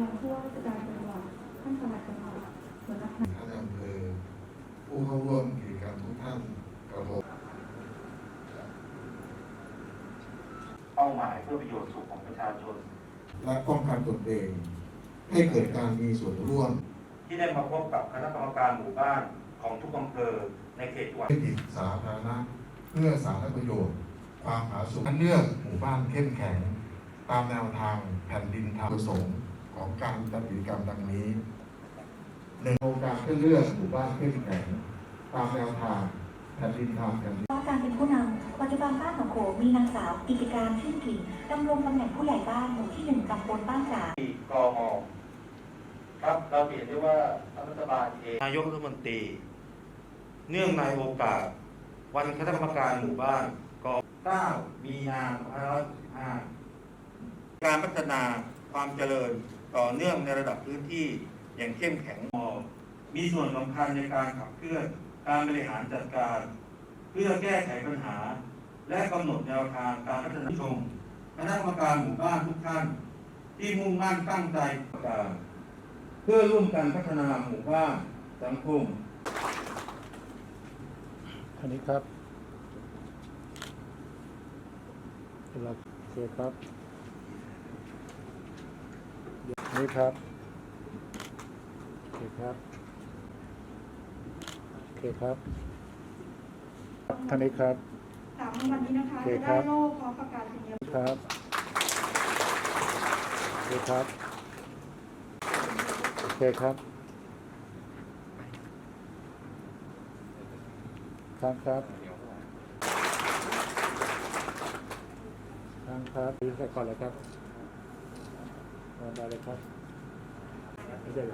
ยังผู้ว่าราชการจังหวัดท่านปลัดจังหวัดหัวหน้าคณะท่านอำเภอผู้เข้าร่วมกิจกรรมทุกท่านกระผมเป้าหมายเพื่อประโยชน์สุขของประชาชน และป้องกันตนเอง ให้เกิดการมีส่วนร่วม ที่ได้มาพบกับคณะกรรมการหมู่บ้านของทุกอำเภอในเขตจังหวัดธุรกิจสาธารณะเพื่อสาธารณประโยชน์ ความผาสุกอันเนื่องหมู่บ้านเข้มแข็ง ตามแนวทางแผ่นดินธรรมประสงค์ ของการจัดกิจกรรมดังนี้หนึ่งโครงการเพื่อเลือกหมู่บ้านเข้มแข็งตามแนวทางแผ่นดินธรรมแผ่นดินเพราะการเป็นผู้นำปัจจุบันบ้านหนองโขงมีนางสาวกิจการชื่นถิ่นดำรงตำแหน่งผู้ใหญ่บ้านหมู่ที่หนึ่งตำบลบ้านจ๋าที่กมครับเราเห็นได้ว่ารัฐบาลเองนายกรัฐมนตรี เนื่องในโอกาส วันคณะกรรมการหมู่บ้านก9มีนา2565การพัฒนาความเจริญ ต่อเนื่องในระดับพื้นที่อย่างเข้มแข็งมมีส่วนสำคัญในการขับเคลื่อนการบริหารจัดการ เพื่อแก้ไขปัญหา และกำหนดแนวทางการพัฒนาชมคณะกรรมการหมู่บ้านทุกท่าน ที่มุ่งมั่นตั้งใจการเพื่อร่วมกันพัฒนาหมู่บ้านสังคมอันนี้ครับโอเคครับ นนี่ครับโอเคครับโอเคครับท่านนี้ครับสามวันนี้นะคะโอเคจะครัได้บโล่พร้อมประกาศนียบัตรครับโอเคครับโอเคครับครับครับครับครับยืนไปก่อนเลยครับ มาได้